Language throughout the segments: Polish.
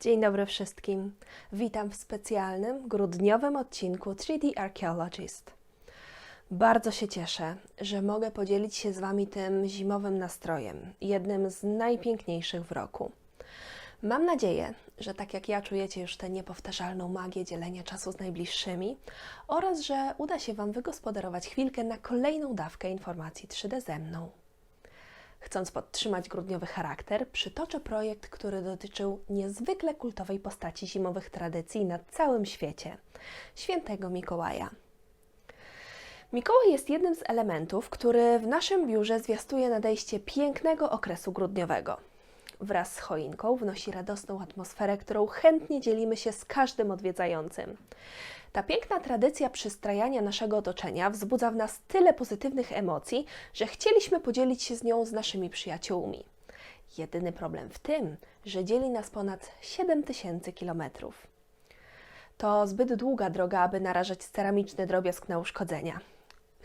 Dzień dobry wszystkim. Witam w specjalnym, grudniowym odcinku 3D Archaeologist. Bardzo się cieszę, że mogę podzielić się z Wami tym zimowym nastrojem, jednym z najpiękniejszych w roku. Mam nadzieję, że tak jak ja czujecie już tę niepowtarzalną magię dzielenia czasu z najbliższymi oraz że uda się Wam wygospodarować chwilkę na kolejną dawkę informacji 3D ze mną. Chcąc podtrzymać grudniowy charakter, przytoczę projekt, który dotyczył niezwykle kultowej postaci zimowych tradycji na całym świecie świętego Mikołaja. Mikołaj jest jednym z elementów, który w naszym biurze zwiastuje nadejście pięknego okresu grudniowego. Wraz z choinką wnosi radosną atmosferę, którą chętnie dzielimy się z każdym odwiedzającym. Ta piękna tradycja przystrajania naszego otoczenia wzbudza w nas tyle pozytywnych emocji, że chcieliśmy podzielić się z nią z naszymi przyjaciółmi. Jedyny problem w tym, że dzieli nas ponad 7000 kilometrów. To zbyt długa droga, aby narażać ceramiczny drobiazg na uszkodzenia.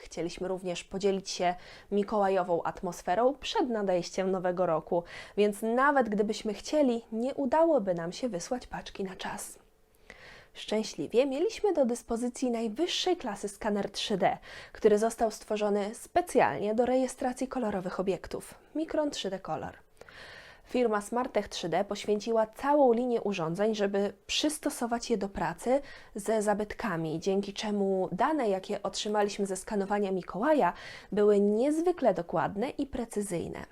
Chcieliśmy również podzielić się mikołajową atmosferą przed nadejściem nowego roku, więc nawet gdybyśmy chcieli, nie udałoby nam się wysłać paczki na czas. Szczęśliwie mieliśmy do dyspozycji najwyższej klasy skaner 3D, który został stworzony specjalnie do rejestracji kolorowych obiektów Micron 3D Color. Firma Smartech 3D poświęciła całą linię urządzeń, żeby przystosować je do pracy ze zabytkami, dzięki czemu dane, jakie otrzymaliśmy ze skanowania Mikołaja, były niezwykle dokładne i precyzyjne.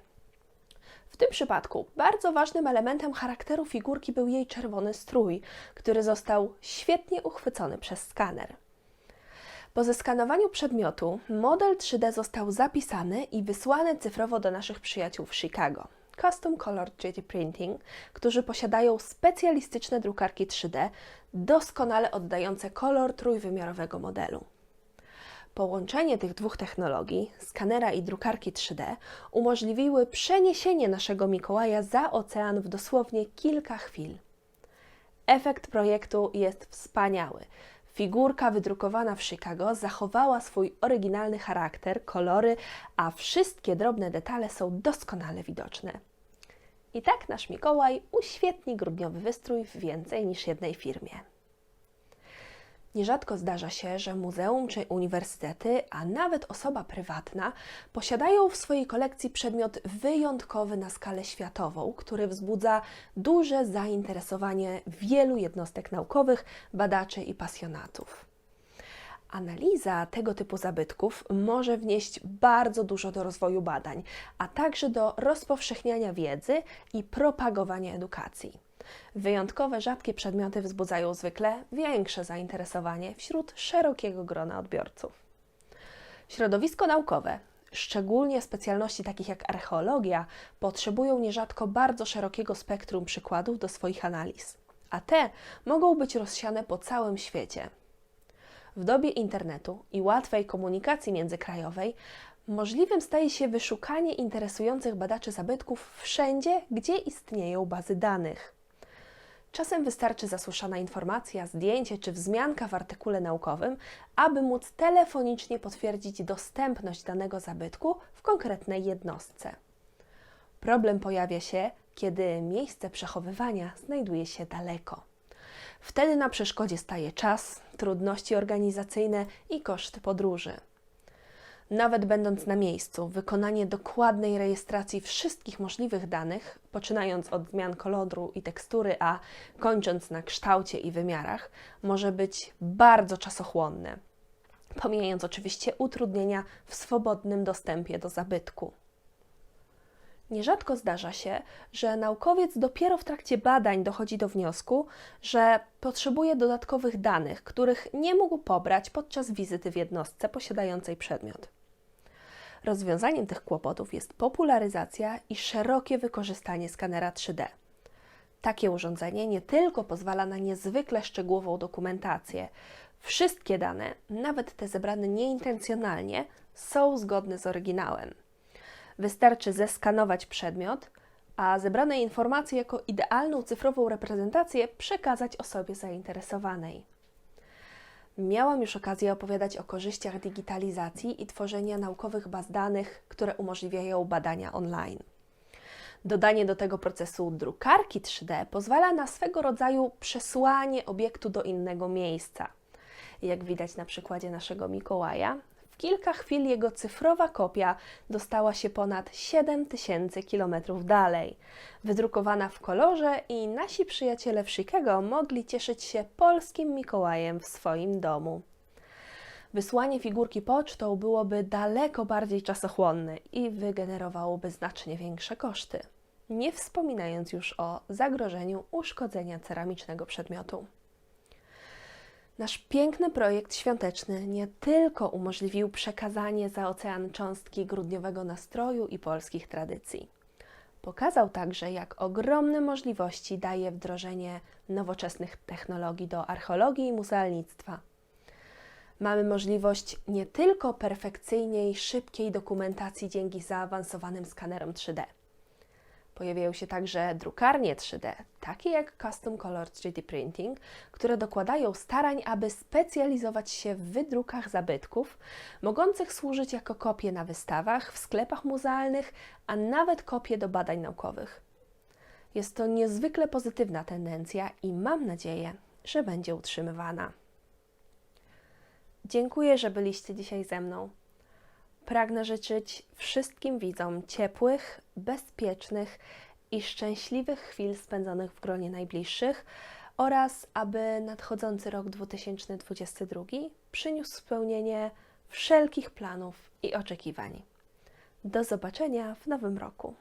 W tym przypadku bardzo ważnym elementem charakteru figurki był jej czerwony strój, który został świetnie uchwycony przez skaner. Po zeskanowaniu przedmiotu model 3D został zapisany i wysłany cyfrowo do naszych przyjaciół w Chicago. Custom Color 3D Printing, którzy posiadają specjalistyczne drukarki 3D, doskonale oddające kolor trójwymiarowego modelu. Połączenie tych dwóch technologii, skanera i drukarki 3D, umożliwiły przeniesienie naszego Mikołaja za ocean w dosłownie kilka chwil. Efekt projektu jest wspaniały. Figurka wydrukowana w Chicago zachowała swój oryginalny charakter, kolory, a wszystkie drobne detale są doskonale widoczne. I tak nasz Mikołaj uświetni grudniowy wystrój w więcej niż jednej firmie. Nierzadko zdarza się, że muzeum czy uniwersytety, a nawet osoba prywatna posiadają w swojej kolekcji przedmiot wyjątkowy na skalę światową, który wzbudza duże zainteresowanie wielu jednostek naukowych, badaczy i pasjonatów. Analiza tego typu zabytków może wnieść bardzo dużo do rozwoju badań, a także do rozpowszechniania wiedzy i propagowania edukacji. Wyjątkowe, rzadkie przedmioty wzbudzają zwykle większe zainteresowanie wśród szerokiego grona odbiorców. Środowisko naukowe, szczególnie specjalności takich jak archeologia, potrzebują nierzadko bardzo szerokiego spektrum przykładów do swoich analiz, a te mogą być rozsiane po całym świecie. W dobie internetu i łatwej komunikacji międzykrajowej możliwym staje się wyszukanie interesujących badaczy zabytków wszędzie, gdzie istnieją bazy danych. Czasem wystarczy zasłyszana informacja, zdjęcie czy wzmianka w artykule naukowym, aby móc telefonicznie potwierdzić dostępność danego zabytku w konkretnej jednostce. Problem pojawia się, kiedy miejsce przechowywania znajduje się daleko. Wtedy na przeszkodzie staje czas, trudności organizacyjne i koszty podróży. Nawet będąc na miejscu, wykonanie dokładnej rejestracji wszystkich możliwych danych, poczynając od zmian koloru i tekstury, a kończąc na kształcie i wymiarach, może być bardzo czasochłonne, pomijając oczywiście utrudnienia w swobodnym dostępie do zabytku. Nierzadko zdarza się, że naukowiec dopiero w trakcie badań dochodzi do wniosku, że potrzebuje dodatkowych danych, których nie mógł pobrać podczas wizyty w jednostce posiadającej przedmiot. Rozwiązaniem tych kłopotów jest popularyzacja i szerokie wykorzystanie skanera 3D. Takie urządzenie nie tylko pozwala na niezwykle szczegółową dokumentację, wszystkie dane, nawet te zebrane nieintencjonalnie, są zgodne z oryginałem. Wystarczy zeskanować przedmiot, a zebrane informacje jako idealną cyfrową reprezentację przekazać osobie zainteresowanej. Miałam już okazję opowiadać o korzyściach digitalizacji i tworzenia naukowych baz danych, które umożliwiają badania online. Dodanie do tego procesu drukarki 3D pozwala na swego rodzaju przesłanie obiektu do innego miejsca. Jak widać na przykładzie naszego Mikołaja, kilka chwil jego cyfrowa kopia dostała się ponad 7000 km dalej, wydrukowana w kolorze i nasi przyjaciele w Chicago mogli cieszyć się polskim Mikołajem w swoim domu. Wysłanie figurki pocztą byłoby daleko bardziej czasochłonne i wygenerowałoby znacznie większe koszty, nie wspominając już o zagrożeniu uszkodzenia ceramicznego przedmiotu. Nasz piękny projekt świąteczny nie tylko umożliwił przekazanie za ocean cząstki grudniowego nastroju i polskich tradycji. Pokazał także, jak ogromne możliwości daje wdrożenie nowoczesnych technologii do archeologii i muzealnictwa. Mamy możliwość nie tylko perfekcyjnej, szybkiej dokumentacji dzięki zaawansowanym skanerom 3D. Pojawiają się także drukarnie 3D, takie jak Custom Color 3D Printing, które dokładają starań, aby specjalizować się w wydrukach zabytków, mogących służyć jako kopie na wystawach, w sklepach muzealnych, a nawet kopie do badań naukowych. Jest to niezwykle pozytywna tendencja i mam nadzieję, że będzie utrzymywana. Dziękuję, że byliście dzisiaj ze mną. Pragnę życzyć wszystkim widzom ciepłych, bezpiecznych i szczęśliwych chwil spędzonych w gronie najbliższych oraz aby nadchodzący rok 2022 przyniósł spełnienie wszelkich planów i oczekiwań. Do zobaczenia w nowym roku.